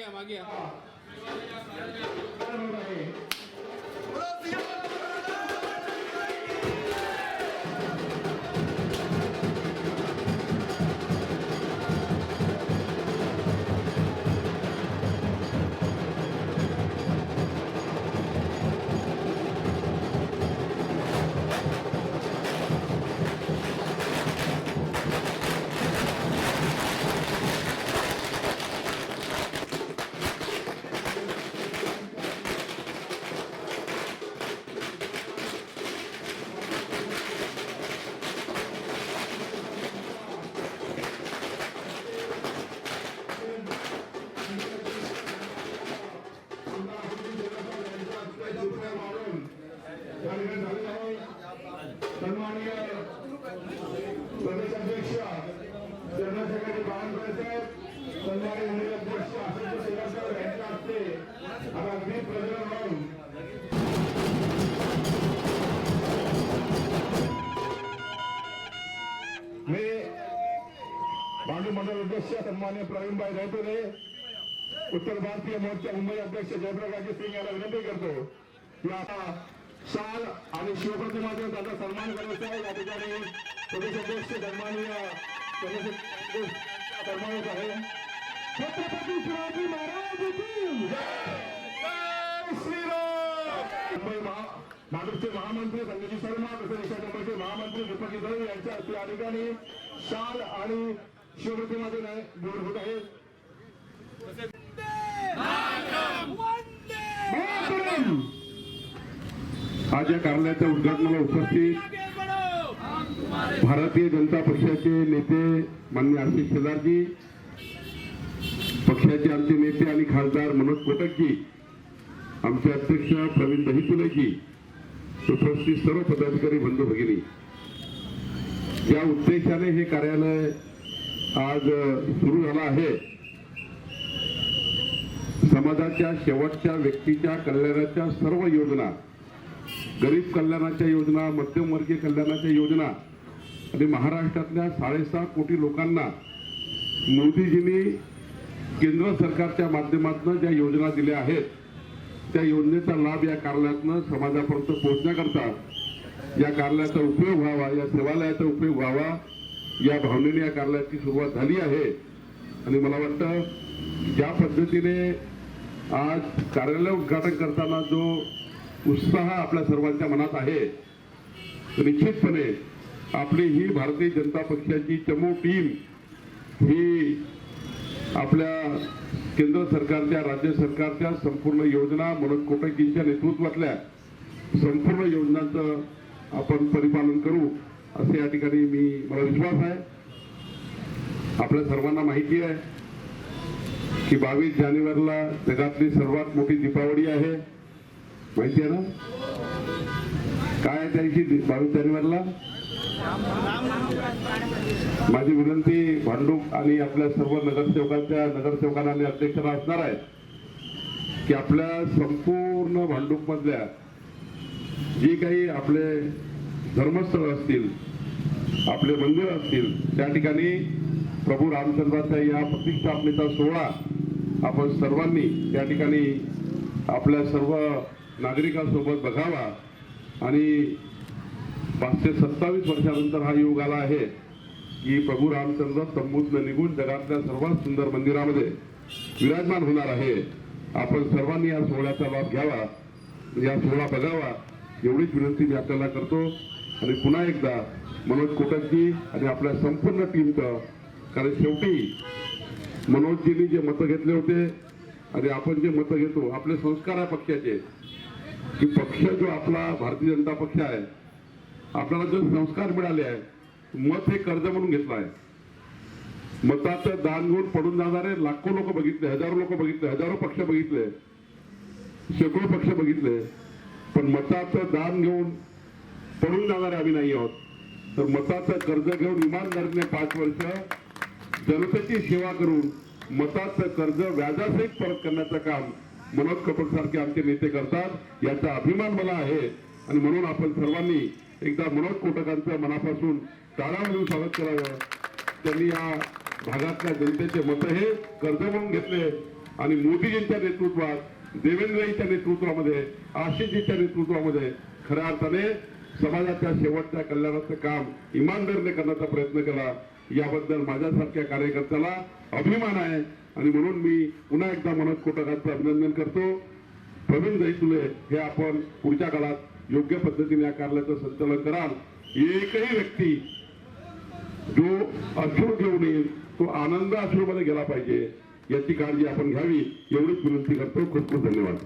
मागे या. अध्यक्ष सन्मान्य प्रवीणभाई रायपुरे उत्तर भारतीय मोर्चा मुंबई अध्यक्ष जयप्रकाश सिंग याला विनंती करतो. या आता शाल आणि शिवप्रतिमा देऊन त्याचा सन्मान करायचा आहे. या ठिकाणी प्रदेश अध्यक्ष सन्माननीय प्रदेश आहे छत्रपती शिवाजी महाराज मुंबई महा नागपूरचे महामंत्री संजय शर्मा तसेच नंबरचे महामंत्री दीपक दळवी यांच्या हस्ते या ठिकाणी शाल आणि शिवप्रतिमा देऊन दूर होत आहे आज या कार्यालयाच्या उद्घाटनाला उपस्थित भारतीय जनता पक्षाचे नेते मान्य आशिष शेजारजी पक्षाचे आमचे नेते आणि खासदार मनोज कोटकजी आमचे अध्यक्ष प्रवीण दहितुलेजी उपस्थित सर्व पदाधिकारी बंधू भगिनी. या उद्देशाने हे कार्यालय आज सुरू झाला आहे. समाजाच्या शेवटच्या व्यक्तीच्या कल्याणाच्या सर्व योजना गरीब कल्याणाच्या योजना मध्यमवर्गीय कल्याणाच्या योजना आणि महाराष्ट्रातल्या साडेसहा कोटी लोकांना मोदीजींनी केंद्र सरकारच्या माध्यमातून ज्या योजना दिल्या आहेत त्या योजनेचा लाभ या कार्यालयातनं समाजापर्यंत पोहोचण्याकरता या कार्यालयाचा उपयोग व्हावा या सेवालयाचा उपयोग व्हावा या भावनेने या कार्यालयाची सुरुवात झाली आहे आणि मला वाटतं ज्या पद्धतीने आज कार्यालय उद्घाटन करताना जो उत्साह आपल्या सर्वांच्या मनात आहे निश्चितपणे आपली ही भारतीय जनता पक्षाची चमू टीम ही आपल्या केंद्र सरकारच्या राज्य सरकारच्या संपूर्ण योजना मनोज कोटकजींच्या नेतृत्वातल्या संपूर्ण योजनांचं आपण परिपालन करू. असे या ठिकाणी मी मला विश्वास आहे. आपल्या सर्वांना माहिती आहे की बावीस जानेवारीला जगातली सर्वात मोठी दीपावली आहे. माहिती आहे ना? काय त्यांची बावीस जानेवारीला? माझी विनंती भांडूप आणि आपल्या सर्व नगरसेवकांच्या नगरसेवकांना आणि अध्यक्षांना असणार आहे की आपल्या संपूर्ण भांडूप मधल्या जी काही आपले धर्मस्थळ असतील आपले मंदिर असतील त्या ठिकाणी प्रभू रामचंद्राच्या या प्रतिष्ठापनेचा सोहळा आपण सर्वांनी त्या ठिकाणी आपल्या सर्व नागरिकांसोबत बघावा. आणि पाचशे सत्तावीस वर्षानंतर हा योग आला आहे की प्रभू रामचंद्र तंबूतनं निघून जगातल्या सर्वात सुंदर मंदिरामध्ये विराजमान होणार आहे. आपण सर्वांनी या सोहळ्याचा लाभ घ्यावा या सोहळा बघावा एवढीच विनंती मी आपल्याला करतो. आणि पुन्हा एकदा मनोज कोटकजी आणि आपल्या संपूर्ण टीमचं कारण शेवटी मनोजजींनी जे मतं घेतले होते आणि आपण जे मतं घेतो आपले संस्कार आहे पक्षाचे. की पक्ष जो आपला भारतीय जनता पक्ष आहे आपल्याला जो संस्कार मिळाले आहे मत हे कर्ज म्हणून घेतलं आहे. मताचं दान घेऊन पडून जाणारे लाखो लोक बघितले हजारो लोक बघितले हजारो पक्ष बघितले शेकडो पक्ष बघितले पण मताचं दान घेऊन पळून जाणारे आम्ही नाही आहोत. तर मताचं कर्ज घेऊन इमानदारीने पाच वर्ष जनतेची सेवा करून मताचं कर्ज व्याजासहित परत करण्याचं काम मनोज कपट सारखे आमचे नेते करतात याचा अभिमान मला आहे. आणि म्हणून आपण सर्वांनी एकदा मनोज कोटकांचं मनापासून टाळा म्हणून स्वागत करावं. त्यांनी या भागातल्या जनतेचे मत हे कर्ज म्हणून घेतले. आणि मोदीजींच्या नेतृत्वात देवेंद्रजीच्या नेतृत्वामध्ये आशिषजीच्या नेतृत्वामध्ये खऱ्या अर्थाने समाजाच्या शेवटच्या कल्याणाचं काम इमानदारीने करण्याचा प्रयत्न केला याबद्दल माझ्यासारख्या कार्यकर्त्याला अभिमान आहे. आणि म्हणून मी पुन्हा एकदा मनस्फोटकांचं अभिनंदन करतो. प्रवीण जैतुले हे आपण पुढच्या काळात योग्य पद्धतीने या कार्यालयाचं संचालन कराल. एकही व्यक्ती जो अश्रू घेऊन येईल तो आनंद अश्रूमध्ये गेला पाहिजे. याची काळजी आपण घ्यावी एवढीच विनंती करतो. खूप खूप धन्यवाद.